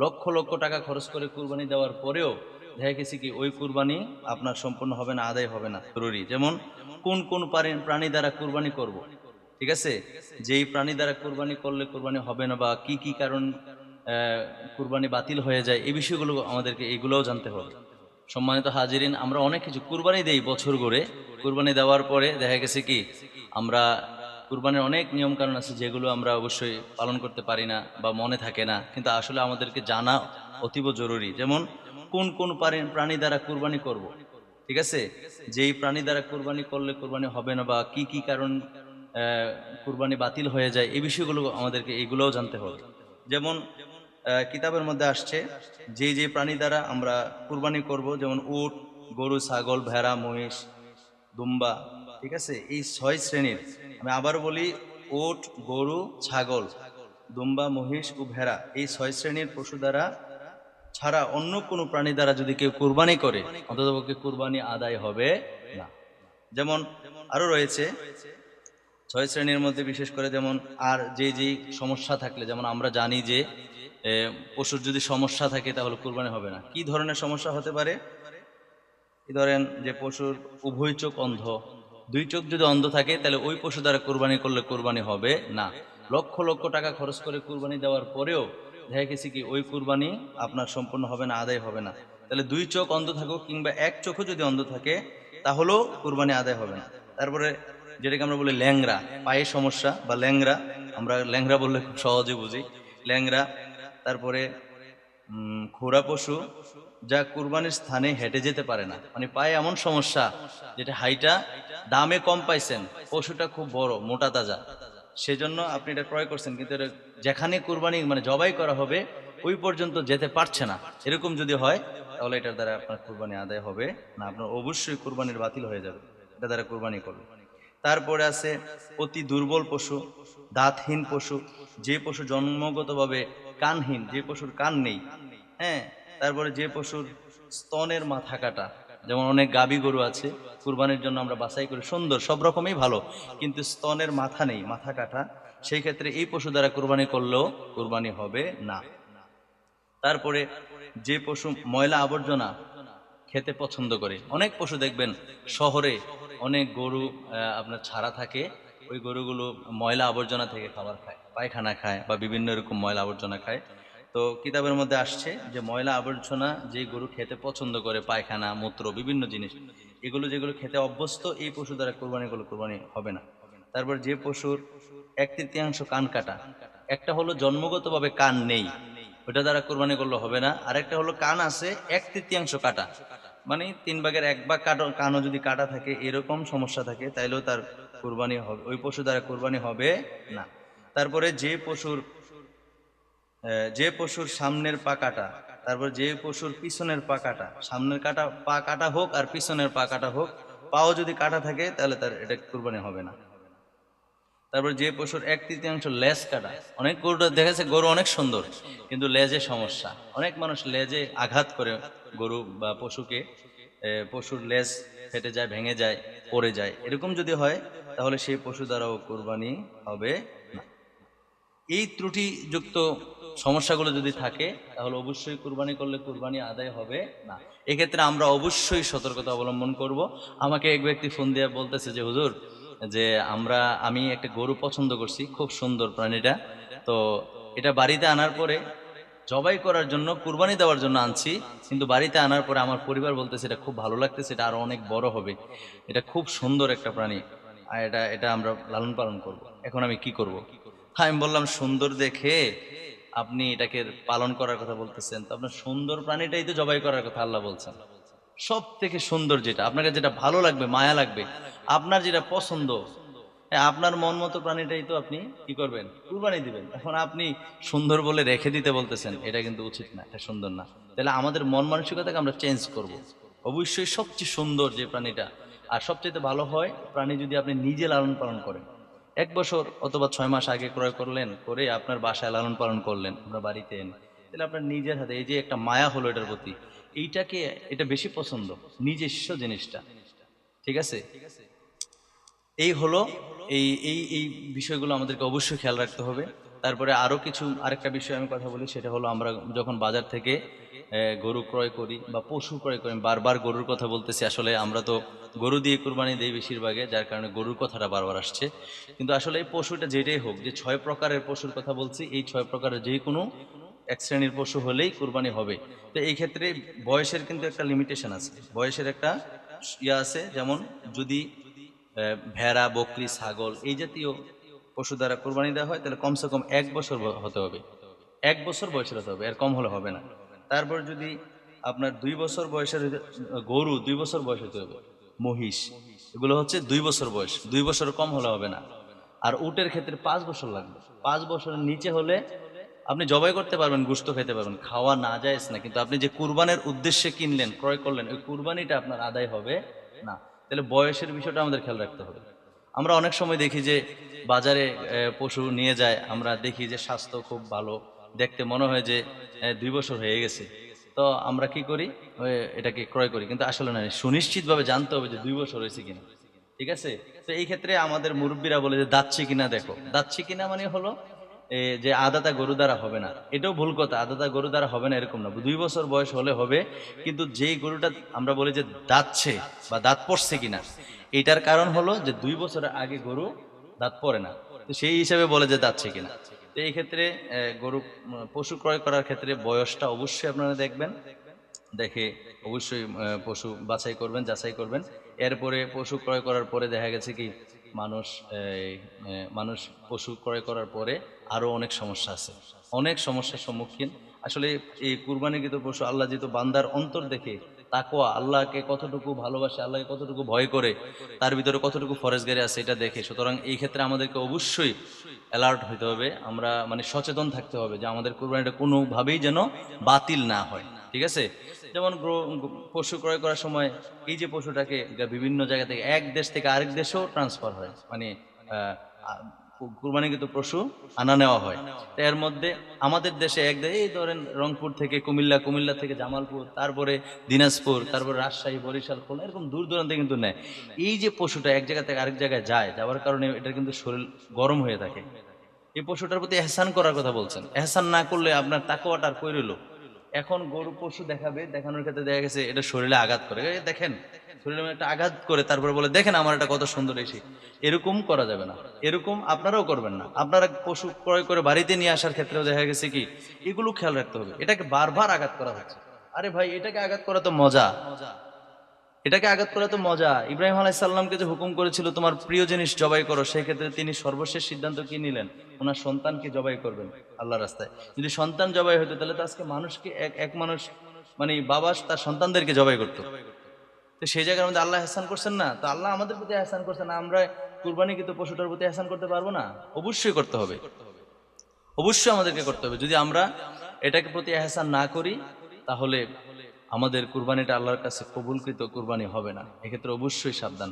লক্ষ লক্ষ টাকা খরচ করে কুরবানি দেওয়ার পরেও দেখা গেছে কি ওই কুরবানি আপনার সম্পূর্ণ হবে না, আদায় হবে না। জরুরি। যেমন কোন কোন প্রাণী- দ্বারা কুরবানি করব। ঠিক আছে? যেই প্রাণী দ্বারা কুরবানি করলে কুরবানি হবে না বা কি কি কারণ কুরবানি বাতিল হয়ে যায়, এই বিষয়গুলো আমাদেরকে এইগুলোও জানতে হবে। সম্মানিত হাজিরিন, আমরা অনেক কিছু কুরবানি দেই বছর করে কুরবানি দেওয়ার পরে দেখা গেছে কি, আমরা কুরবানির অনেক নিয়ম কারণ আছে যেগুলো আমরা অবশ্যই পালন করতে পারি না বা মনে থাকে না। কিন্তু আসলে আমাদেরকে জানা অতীব জরুরি। যেমন, কোন কোন প্রাণী- দ্বারা কুরবানি করব। ঠিক আছে? যেই প্রাণী দ্বারা কুরবানি করলে কুরবানি হবে না বা কি কি কারণ কুরবানি বাতিল হয়ে যায়, এই বিষয়গুলো আমাদেরকে এগুলোও জানতে হবে। যেমন কিতাবের মধ্যে আসছে যে যে প্রাণী দ্বারা আমরা কুরবানি করব, যেমন উট, গরু, ছাগল, ভেড়া, মহিষ, দুম্বা ঠিক আছে? এই ছয় শ্রেণির, আমি আবার বলি, ওট, গরু, ছাগল, দুম্বা, মহিষ ও ভেড়া, এই ছয় শ্রেণির পশু দ্বারা ছাড়া অন্য কোনো প্রাণী দ্বারা যদি কেউ কুরবানি করে, অন্ততপক্ষে কুরবানি আদায় হবে না। যেমন আরও রয়েছে, ছয় শ্রেণির মধ্যে বিশেষ করে যেমন আর যে যে সমস্যা থাকলে, যেমন আমরা জানি যে পশুর যদি সমস্যা থাকে তাহলে কুরবানি হবে না। কি ধরনের সমস্যা হতে পারে? ধরেন যে পশুর উভয় চোখ অন্ধ দুই চোখ যদি অন্ধ থাকে, তাহলে ওই পশু দ্বারা কোরবানি করলে কোরবানি হবে না। লক্ষ লক্ষ টাকা খরচ করে কুরবানি দেওয়ার পরেও দেখা গেছে কি, ওই কুরবানি আপনার সম্পূর্ণ হবে না, আদায় হবে না। তাহলে দুই চোখ অন্ধ থাকুক কিংবা এক চোখও যদি অন্ধ থাকে, তাহলেও কুরবানি আদায় হবে না। তারপরে যেটাকে আমরা বলি ল্যাংরা পায়ে সমস্যা বা ল্যাংরা আমরা ল্যাংরা বললে খুব সহজে বুঝি। ল্যাংরা তারপরে খোরা পশু যা কুরবানির স্থানে হেঁটে যেতে পারে না। মানে পায়ে এমন সমস্যা যেটা হাইটা দামে কম পাইছেন, পশুটা খুব বড়, মোটা তাজা। সেজন্য আপনি এটা ক্রয় করছেন, কিন্তু এটা যেখানে কুরবানি মানে জবাই করা হবে, ওই পর্যন্ত যেতে পারছে না। এরকম যদি হয়, তাহলে এটার দ্বারা আপনার কুরবানি আদায় হবে না, আপনার অবশ্যই কুরবানির বাতিল হয়ে যাবে। এটা দ্বারা কুরবানি করবে। তারপরে আছে অতি দুর্বল পশু, দাঁতহীন পশু, যে পশু জন্মগতভাবে কানহীন, যে পশুর কান নেই হ্যাঁ তারপরে যে পশুর স্তনের মাথা কাটা যেমন অনেক গাবি গরু আছে, কুরবানির জন্য আমরা বাছাই করি, সুন্দর, সব রকমই ভালো, কিন্তু স্তনের মাথা নেই, মাথা কাটা, সেই ক্ষেত্রে এই পশু দ্বারা কুরবানি করলেও কুরবানি হবে না। তারপরে যে পশু ময়লা আবর্জনা খেতে পছন্দ করে, অনেক পশু দেখবেন শহরে অনেক গরু আপনার ছাড়া থাকে, ওই গরুগুলো ময়লা আবর্জনা থেকে খাবার খায়, পায়খানা খায় বা বিভিন্ন রকম ময়লা আবর্জনা খায় তো কিতাবের মধ্যে আসছে যে ময়লা আবর্জনা যে গরু খেতে পছন্দ করে, পায়খানা, মূত্র, বিভিন্ন জিনিস, এগুলো যেগুলো খেতে অভ্যস্ত, এই পশু দ্বারা কোরবানি করলে কোরবানি হবে না। তারপর যে পশুর এক তৃতীয়াংশ কান কাটা, একটা হলো জন্মগতভাবে কান নেই, ওটা দ্বারা কোরবানি করলে হবে না। আর একটা হলো কান আছে, এক তৃতীয়াংশ কাটা মানে তিন ভাগের এক ভাগ কাটো, কানও যদি কাটা থাকে, এরকম সমস্যা থাকে, তাইলেও তার কোরবানি হবে, ওই পশু দ্বারা কোরবানি হবে না। তারপরে যে পশুর যে পশুর সামনের পা কাটা, তারপর যে পশুর পিছনের পা কাটা, সামনের কাটা, পা কাটা হোক আর পিছনের পা কাটা হোক, পাও যদি কাটা থাকে তাহলে তার এটা কুরবানি হবে না। তারপর যে পশুর এক তৃতীয়াংশ লেজ কাটা, অনেক গরু দেখেছে গরু অনেক সুন্দর, কিন্তু লেজে সমস্যা। অনেক মানুষ লেজে আঘাত করে গরু বা পশুকে পশুর লেজ ফেটে যায়, ভেঙে যায়, পড়ে যায়। এরকম যদি হয়, তাহলে সেই পশু দ্বারাও কোরবানি হবে এই ত্রুটিযুক্ত সমস্যাগুলো যদি থাকে, তাহলে অবশ্যই কুরবানি করলে কুরবানি আদায় হবে না। এক্ষেত্রে আমরা অবশ্যই সতর্কতা অবলম্বন করব। আমাকে এক ব্যক্তি ফোন দিয়ে বলতেছে যে, হুজুর, যে আমরা, আমি একটা গরু পছন্দ করছি, খুব সুন্দর প্রাণীটা। তো এটা বাড়িতে আনার পরে জবাই করার জন্য, কুরবানি দেওয়ার জন্য আনছি, কিন্তু বাড়িতে আনার পরে আমার পরিবার বলতেছে, এটা খুব ভালো লাগতেছে, এটা আরও অনেক বড় হবে। এটা খুব সুন্দর একটা প্রাণী। আর এটা এটা আমরা লালন পালন করব। এখন আমি কি করব? হ্যাঁ আমি বললাম, সুন্দর দেখে আপনি এটাকে পালন করার কথা বলতেছেন, তো আপনার সুন্দর প্রাণীটাই তো জবাই করার কথা আল্লাহ বলছেন। সব থেকে সুন্দর যেটা আপনাকে যেটা ভালো লাগবে, মায়া লাগবে, আপনার যেটা পছন্দ আপনার মন মতো প্রাণীটাই তো আপনি কি করবেন? কুরবানি দিবেন। এখন আপনি সুন্দর বলে রেখে দিতে বলতেছেন, এটা কিন্তু উচিত না, এটা সুন্দর না। তাহলে আমাদের মন মানসিকতাকে আমরা চেঞ্জ করব। অবশ্যই সবচেয়ে সুন্দর যে প্রাণীটা, আর সবচেয়ে ভালো হয় প্রাণী যদি আপনি নিজে লালন পালন করেন। এক বছর অথবা ছয় মাস আগে ক্রয় করলেন, করে আপনার বাসায় লালন পালন করলেন আপনার বাড়িতে এনে। তাহলে আপনার নিজের হাতে, এই যে একটা মায়া হলো এটার প্রতি, এইটাকে, এটা বেশি পছন্দ, নিজস্ব জিনিসটা। ঠিক আছে? এই হলো, এই এই এই বিষয়গুলো আমাদেরকে অবশ্যই খেয়াল রাখতে হবে। তারপরে আরও কিছু, আরেকটা বিষয় আমি কথা বলি, সেটা হলো আমরা যখন বাজার থেকে গরু ক্রয় করি বা পশু ক্রয় করি বারবার গরুর কথা বলতেছি। আসলে আমরা তো গরু দিয়ে কুরবানি দিই বেশিরভাগে, যার কারণে গরুর কথাটা বারবার আসছে। কিন্তু আসলে এই পশুটা যেটাই হোক, যে ছয় প্রকারের পশুর কথা বলছি, এই ছয় প্রকারের যে কোনো এক শ্রেণির পশু হলেই কুরবানি হবে। তো এই ক্ষেত্রে বয়সের কিন্তু একটা লিমিটেশন আছে। বয়সের একটা ইয়ে আছে, যেমন যদি ভেড়া, বকরি, ছাগল এই জাতীয় পশু দ্বারা কোরবানি দেওয়া হয়, তাহলে কমসে কম এক বছর হতে হবে। এক বছর বয়সের হতে হবে, এর কম হলে হবে না। তারপর যদি আপনার দুই বছর বয়সের গরু দুই বছর বয়স হতে হবে, মহিষ, এগুলো হচ্ছে দুই বছর বয়স, দুই বছর কম হলে হবে না। আর উটের ক্ষেত্রে পাঁচ বছর লাগবে, পাঁচ বছরের নিচে হলে আপনি জবাই করতে পারবেন, গুস্ত খেতে পারবেন, খাওয়া না যায় না, কিন্তু আপনি যে কুরবানের উদ্দেশ্যে কিনলেন, ক্রয় করলেন, ওই কুরবানিটা আপনার আদায় হবে না। তাহলে বয়সের বিষয়টা আমাদের খেয়াল রাখতে হবে। আমরা অনেক সময় দেখি যে বাজারে পশু নিয়ে যায়, আমরা দেখি যে স্বাস্থ্য খুব ভালো দেখতে মনে হয় যে দুই বছর হয়ে গেছে। তো আমরা কি করি? এটাকে ক্রয় করি। কিন্তু আসলে না, সুনিশ্চিতভাবে জানতে হবে যে দুই বছর হয়েছে কিনা। ঠিক আছে? তো এই ক্ষেত্রে আমাদের মুরব্বীরা বলে যে দাচ্ছি কিনা দেখো। দাচ্ছি কিনা মানে হলো যে আদাতা গরু দ্বারা হবে না। এটাও ভুল কথা, আদাতা গরু দ্বারা হবে না, এরকম না। দুই বছর বয়স হলে হবে, কিন্তু যেই গরুটা আমরা বলি যে, দাঁতছে বা দাঁত পড়ছে কিনা? এটার কারণ হলো যে, দুই বছরের আগে গরু দাঁত পড়ে না। তো সেই হিসাবে বলে যে, দাঁতছে কিনা? তো এই ক্ষেত্রে গরু পশু ক্রয় করার ক্ষেত্রে বয়সটা অবশ্যই আপনারা দেখবেন। দেখে অবশ্যই পশু বাছাই করবেন, যাচাই করবেন। এরপরে পশু ক্রয় করার পরে দেখা গেছে কি, মানুষ মানুষ পশু ক্রয় করার পরে আরও অনেক সমস্যা আছে। অনেক সমস্যার সম্মুখীন। আসলে এই কুরবানিকৃত পশু আল্লাহ যেহেতু বান্দার অন্তর দেখে তাকোয়া আল্লাহকে কতটুকু ভালোবাসে, আল্লাহকে কতটুকু ভয় করে, তার ভিতরে কতটুকু ফরেজগারি আছে এটা দেখে। সুতরাং এই ক্ষেত্রে আমাদেরকে অবশ্যই অ্যালার্ট হইতে হবে। আমরা মানে সচেতন থাকতে হবে যে আমাদের কোরবানিটা কোনোভাবেই যেন বাতিল না হয়। ঠিক আছে? যেমন পশু ক্রয় করার সময় এই যে পশুটাকে বিভিন্ন জায়গা থেকে, এক দেশ থেকে আরেক দেশেও ট্রান্সফার হয়। মানে কুরবানিকৃত পশু আনা নেওয়া হয়। এর মধ্যে আমাদের দেশে এক এই ধরেন রংপুর থেকে কুমিল্লা কুমিল্লা থেকে জামালপুর, তারপরে দিনাজপুর, তারপরে রাজশাহী, বরিশাল, খুলনা, এরকম দূর দূরান্তে কিন্তু নেয়। এই যে পশুটা এক জায়গা থেকে আরেক জায়গায় যায়, যাওয়ার কারণে এটা কিন্তু শরীর গরম হয়ে থাকে। এই পশুটার প্রতি এহসান করার কথা বলছেন। এহসান না করলে আপনার তাকুয়াটা আর কই রইল? এখন গরু পশু দেখাবে, দেখানোর ক্ষেত্রে দেখা গেছে এটা শরীরে আঘাত করে। দেখেন, শরীরে একটা আঘাত করে, তারপরে বলে, দেখেন আমার এটা কত সুন্দর এসে। এরকম করা যাবে না। এরকম আপনারাও করবেন না। আপনারা পশু ক্রয় করে বাড়িতে নিয়ে আসার ক্ষেত্রেও দেখা গেছে কি, এগুলো খেয়াল রাখতে হবে। এটাকে বারবার আঘাত করা হচ্ছে। আরে ভাই, এটাকে আঘাত করা তো মজা। এটাকে আঘাত করা তো মজা। ইব্রাহিম আলাইসাল্লামকে যে হুকুম করেছিল, তোমার প্রিয় জিনিস জবাই করো সেই ক্ষেত্রে তিনি সর্বশেষ সিদ্ধান্ত কি নিলেন? ওনার সন্তানকে জবাই করবেন আল্লাহ রাস্তায়। যদি সন্তান জবাই হতো, তাহলে তো আজকে মানুষকে এক এক মানুষ মানে বাবা তার সন্তানদেরকে জবাই করতো। তো সেই জায়গার মধ্যে আল্লাহ হাসান করছেন না। তো আল্লাহ আমাদের প্রতি হাসান করছেন না। আমরা কুরবানি কিন্তু পশুটার প্রতি হাসান করতে পারব না। অবশ্যই করতে হবে। অবশ্যই আমাদেরকে করতে হবে। যদি আমরা এটাকে প্রতি এহসান না করি, তাহলে আমাদের কুরবানিটা আল্লাহর কাছে কবুলকৃত কুরবানি হবে না। এক্ষেত্রে অবশ্যই সাবধান।